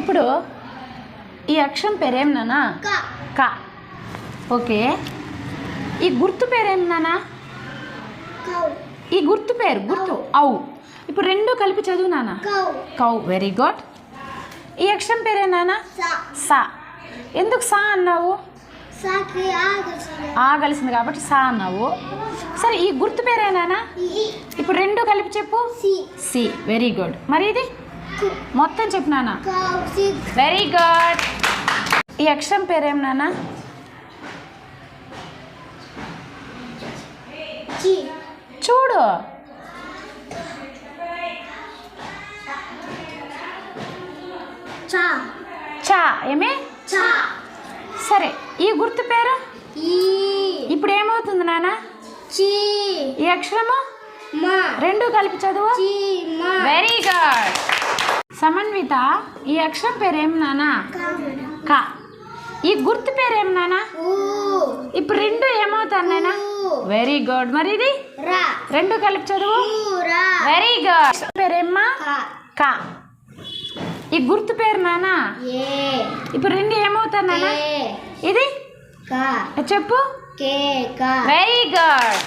ఇప్పుడు ఈ అక్షరం పేరేం నానా? క. ఓకే. ఈ గుర్తు పేరేం నానా? ఈ గుర్తు పేరు గుర్తు ఔ. ఇప్పుడు రెండు కలిపి చదువు నానా? కౌ. Very good. ఈ అక్షరం పేరే నానా? సా. ఎందుకు సా అన్నావు? ఆగలిసింది. కాబట్టి సా అన్నావు. సరే ఈ గుర్తు పేరే నానా? ఈ. ఇప్పుడు రెండు కలిపి చెప్పు. సి. సి. Very good. మరి ఇది? మొత్తం చెప్పు నానా కౌ సి వెరీ గుడ్ ఈ అక్షరం పేరేం నానా చి. చూడు. చా. చా. ఏమి? చా. సరే. ఈ గుర్తు పేరు? ఈ. ఇప్పుడు ఏమవుతుంది నానా చి. ఈ అక్షరము? మా. రెండు కలిపి చదువు. సమన్విత ఈ అక్షరం పేరేం నానా? క. ఈ గుర్తు పేరేం నానా? ఇప్పుడు రెండు ఏమవుతారు నానా? ఊ. వెరీ గుడ్ మరి ఇది? రెండు కలిపి చదువు. వెరీ గుడ్ పేరేమ్మా? క. ఈ గుర్తు పేరు నానా? ఇప్పుడు రెండు ఏమవుతారు నానా? ఇది? చెప్పు. Very good